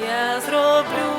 я зроблю.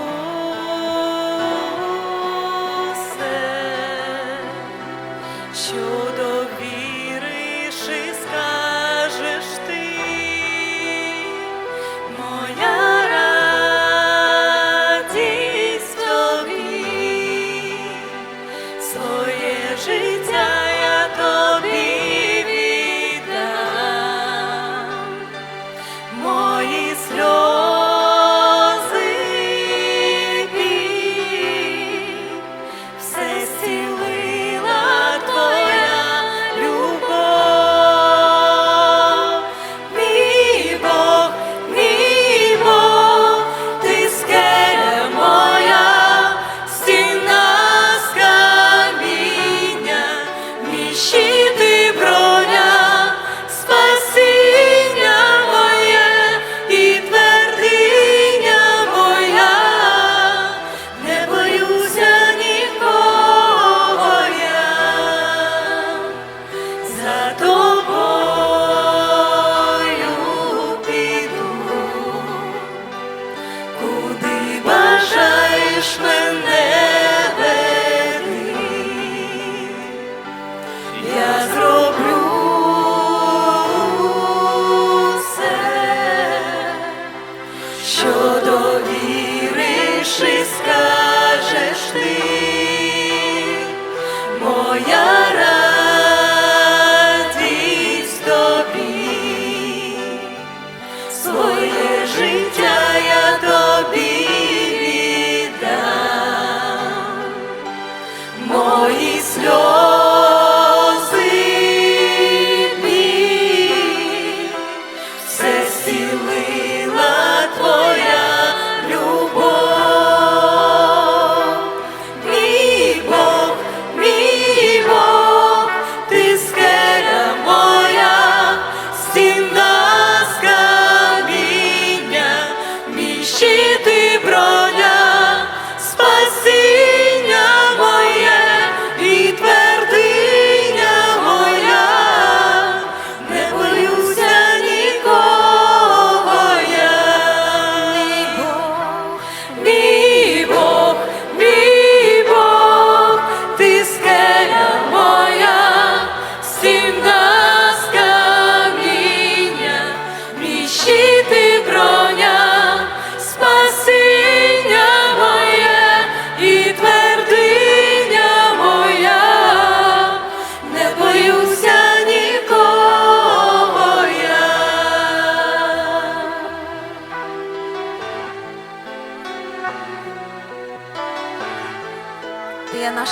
me.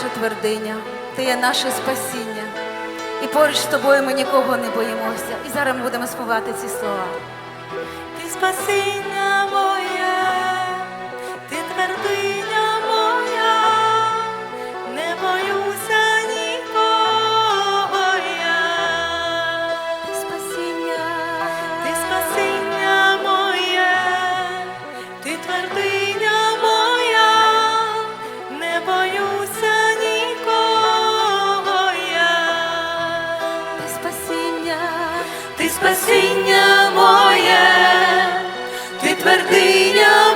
наша твердиня, ти є наше спасіння. І поруч з тобою ми нікого не боїмося. І зараз ми будемо співати ці слова. Ти спасіння моє. спасіння моє, ти твердиня.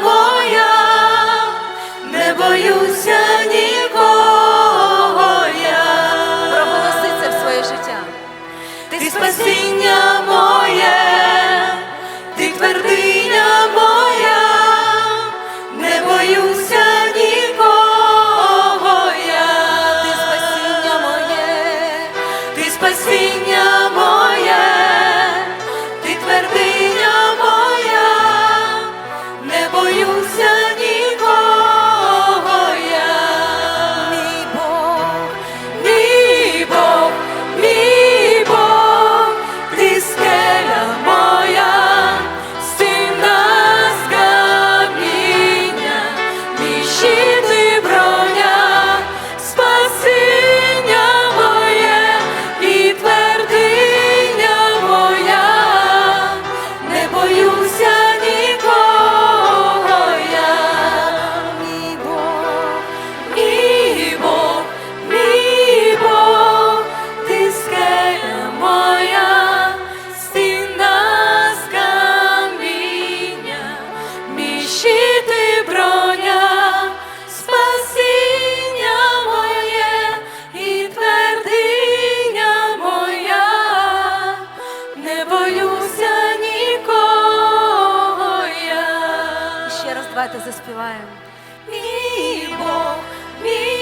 дівчата заспіваємо. Мій Бог, мій